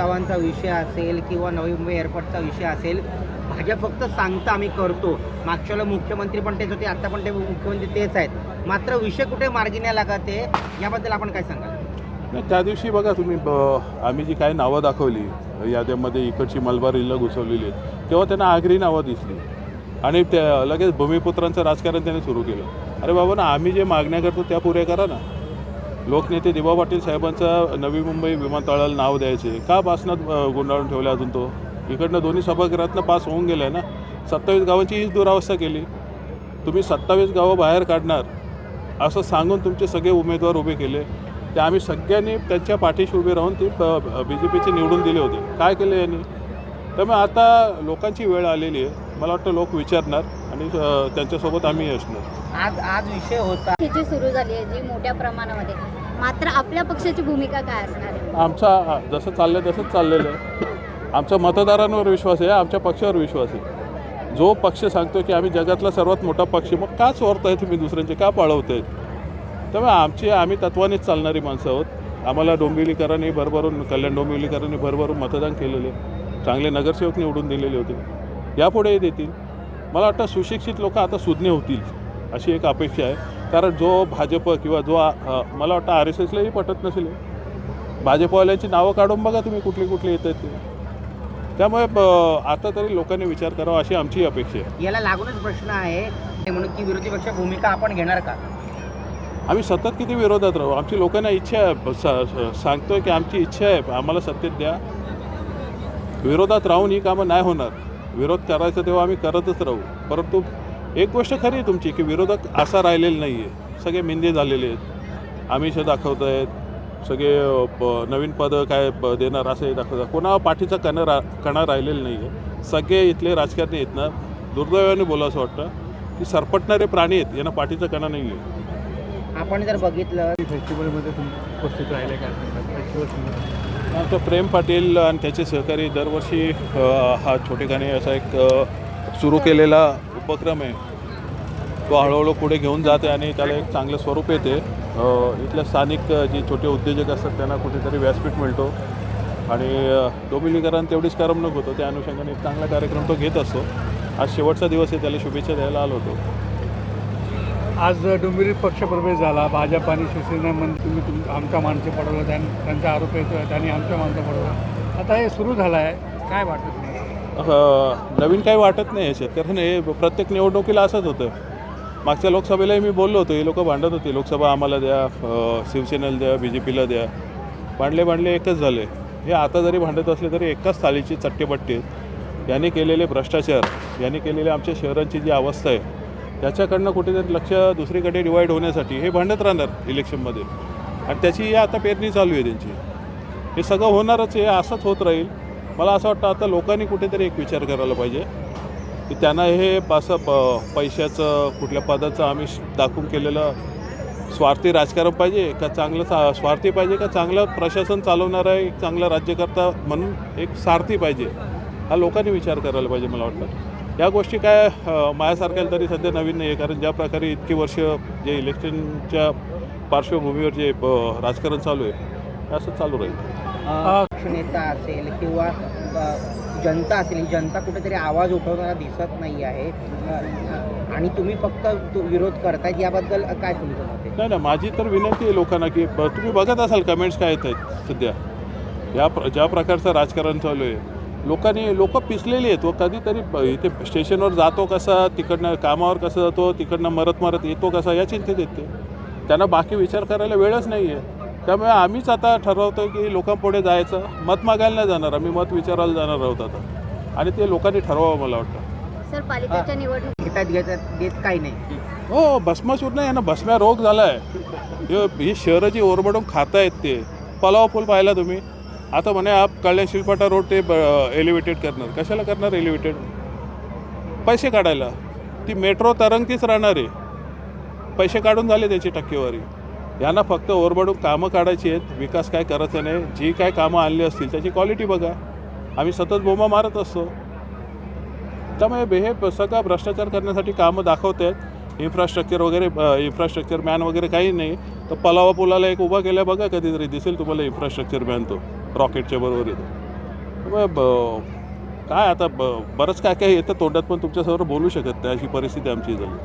गावांचा विषय असेल किंवा नवी मुंबई एअरपोर्टचा विषय असेल भाजप फक्त सांगतं आम्ही करतो. मागच्याला मुख्यमंत्री पण तेच होते आत्ता पण ते मुख्यमंत्री तेच आहेत. मात्र विषय कुठे मार्गी नाही लागत आहे याबद्दल आपण काय सांगाल? नाही त्या दिवशी बघा तुम्ही ब आम्ही जी काही नावं दाखवली याद्यामध्ये इकडची मलबार घुसवलेली आहेत तेव्हा त्यांना आगरी नावं दिसली. आणि त्या लगेच भूमिपुत्रांचं राजकारण त्यांनी सुरू केलं. अरे बाबा ना आम्ही जे मागण्या करतो त्या पुऱ्या करा ना. लोकनेते दिवा पाटील साहेबांचा नवी मुंबई विमानतळाला नाव द्यायचे. का पासनात अ, गुंडाळून अजून तो? इकडनं दोन्ही सभागृहातनं पास होऊन गेला आहे ना? सत्तावीस गावांची हीच दुरावस्था केली. तुम्ही सत्तावीस गावं बाहेर काढणार असं सांगून तुमचे सगळे उमेदवार उभे केले. ते आम्ही सगळ्यांनी त्यांच्या पाठीशी उभे राहून ती बी जे पीचे निवडून दिले होते. काय केले यांनी? त्यामुळे आता लोकांची वेळ आलेली आहे. मला वाटतं लोक विचारणार आणि त्यांच्यासोबत आम्ही असणार. आज आज विषय होता. त्याची सुरू झाली आहे जी मोठ्या प्रमाणामध्ये. मात्र आपल्या पक्षाची भूमिका काय असणार आहे? आमचा जसं चाललं आहे तसंच चाललेलं आहे. आमच्या मतदारांवर विश्वास आहे आमच्या पक्षावर विश्वास आहे. जो पक्ष सांगतो की आम्ही जगातला सर्वात मोठा पक्ष आहे, मग का चोरताय तुम्ही दुसऱ्यांचे? का पाळवतायत त्यामुळे आमची आम्ही तत्वानेच चालणारी माणसं आहोत. आम्हाला डोंबिवलीकरांनी भरभरून कल्याण डोंबिवलीकरांनी भरभरून मतदान केलेले चांगले नगरसेवक निवडून दिलेले होते. यापुढेही देतील. मला वाटतं सुशिक्षित लोक आता सुज्ञ होतील अशी एक अपेक्षा आहे. कारण जो भाजप किंवा जो मला वाटतं आर एस एसलाही पटत नसेल. भाजपवाल्यांची नावं काढून बघा तुम्ही कुठली कुठली येत आहेत ते. त्यामुळे ब- आता तरी लोकांनी विचार करावा अशी आमची अपेक्षा आहे. याला लागूनच प्रश्न आहे म्हणून की विरोधी पक्ष भूमिका आपण घेणार का? आम्ही सतत किती विरोधात राहू? आमची लोकांना इच्छा आहे सांगतोय की आमची इच्छा आहे आम्हाला सत्तेत द्या. विरोधात राहून ही कामं नाही होणार. विरोध करायचं तेव्हा आम्ही करतच राहू. परंतु एक गोष्ट खरी आहे तुमची की विरोधक असा राहिलेला नाही आहे सगळे मिंदे झालेले आहेत. आमिष दाखवत आहेत. सगळे नवीन पदं काय प- देणार असं दाखवतात. कोणा पाठीचा कणा रा कणा राहिलेला नाही आहे सगळे इथले राजकारणी आहेत ना दुर्दैवाने बोला असं वाटतं की सरपटणारे प्राणी आहेत यांना पाठीचा कणा नाही आहे आपण जर बघितलं फेस्टिवलमध्ये तुम्ही उपस्थित राहिले काय सांगतात फेस्टिवल तर प्रेम पाटील आणि त्याचे सहकारी दरवर्षी हा छोटेखानी असा एक सुरू केलेला उपक्रम आहे. तो हळूहळू पुढे घेऊन जाते आणि त्याला एक चांगलं स्वरूप येते. इथल्या स्थानिक जे छोटे उद्योजक असतात त्यांना कुठेतरी व्यासपीठ मिळतो. आणि अ, डोंबिवलीकरांना तेवढीच करमणूक होतं. त्या अनुषंगाने एक चांगला कार्यक्रम तो घेत असतो. आज शेवटचा दिवस आहे त्याला शुभेच्छा द्यायला आलो होतो. आज डोंबिवली पक्षप्रवेश झाला. भाजप आणि शिवसेनेमध्ये तुम्ही तुम आमच्या माणसं पडवलं त्यां त्यांचा आरोप येतो त्यांनी आमच्या माणसं पडवलं. आता हे सुरू झालं आहे काय वाटत नाही? नवीन काही वाटत नाही याच्यात कारण हे प्रत्येक निवडणुकीला असंच होतं. मागच्या लोकसभेलाही मी बोललो होतो हे लोक भांडत होते. लोकसभा आम्हाला द्या शिवसेनेला द्या बी जे पीला द्या. भांडले भांडले एकच झाले. हे आता जरी भांडत असले तरी एकाच थालीची चट्टेपट्टी यांनी केलेले भ्रष्टाचार यांनी केलेले आमच्या शहरांची जी अवस्था आहे त्याच्याकडनं कुठेतरी लक्ष दुसरीकडे डिवाईड होण्यासाठी हे भांडत राहणार इलेक्शनमध्ये आणि त्याची आता पेरणी चालू आहे त्यांची. हे सगळं होणारच आहे असंच होत राहील. मला असं वाटतं आता लोकांनी कुठेतरी एक विचार करायला पाहिजे की त्यांना हे असं प पैशाचं कुठल्या पदाचं आम्ही दाखवून केलेलं स्वार्थी राजकारण पाहिजे का चांगलं सा स्वार्थी पाहिजे का चांगलं प्रशासन चालवणारा एक चांगला राज्यकर्ता म्हणून एक सारथी पाहिजे हा लोकांनी विचार करायला पाहिजे मला वाटतं. या गोष्टी काय माझ्यासारख्याला तरी सध्या नवीन नाही आहे कारण ज्या प्रकारे इतकी वर्ष जे इलेक्शनच्या पार्श्वभूमीवर जे राजकारण चालू आहे असं चालू राहील. अ, पक्षनेता असेल किंवा जनता असेल ही जनता कुठेतरी आवाज उठवताना दिसत नाही आहे. आणि तुम्ही फक्त विरोध करतायत याबद्दल काय तुमचं मत आहे? नाही ना माझी तर विनंती आहे लोकांना की ब- तुम्ही बघत असाल कमेंट्स काय येत आहेत सध्या. या प्र ज्या प्रकारचं राजकारण चालू आहे लोकांनी लोक पिसलेली आहेत व कधीतरी ब- इथे स्टेशनवर जातो कसा तिकडनं कामावर कसं जातो तिकडनं मरत मरत येतो कसा या चिंतेत येते त्यांना बाकी विचार करायला वेळच नाही आहे त्यामुळे आम्हीच आता ठरवतो की लोकांपुढे जायचं. मत मागायला नाही जाणार आम्ही मत विचारायला जाणार आहोत आता. आणि ते लोकांनी ठरवावं मला वाटतं. सर पालिकेच्या निवडणूक काही नाही. हो भस्मासूर नाही यांना भस्म्या रोग झाला आहे ही शहरं जी ओरबडून खात आहेत ते. पलाव फुल पाहिला तुम्ही. आता म्हणे आप कल्याण शिलपाटा रोड ते एलिव्हेटेड करणार. कशाला करणार एलिव्हेटेड पैसे काढायला. ती मेट्रो तरंगतीच राहणार आहे. पैसे काढून झाले त्याची टक्केवारी. यांना फक्त ओरबडून कामं काढायची आहेत. विकास काय करायचं नाही. जी काय कामं आणली असतील त्याची क्वालिटी बघा. आम्ही सतत बोमा मारत असतो. त्यामुळे हे सगळा भ्रष्टाचार करण्यासाठी कामं दाखवत आहेत. इन्फ्रास्ट्रक्चर वगैरे इन्फ्रास्ट्रक्चर मॅन वगैरे काही नाही. तर पलावा पुलाला एक उभा केला बघा कधीतरी दिसेल तुम्हाला इन्फ्रास्ट्रक्चर मॅन तो. रॉकेटच्या बरोबर येतो. ब काय आता ब बरंच काय काय येतं तोंडात पण तुमच्यासमोर बोलू शकत नाही अशी परिस्थिती आमची झाली.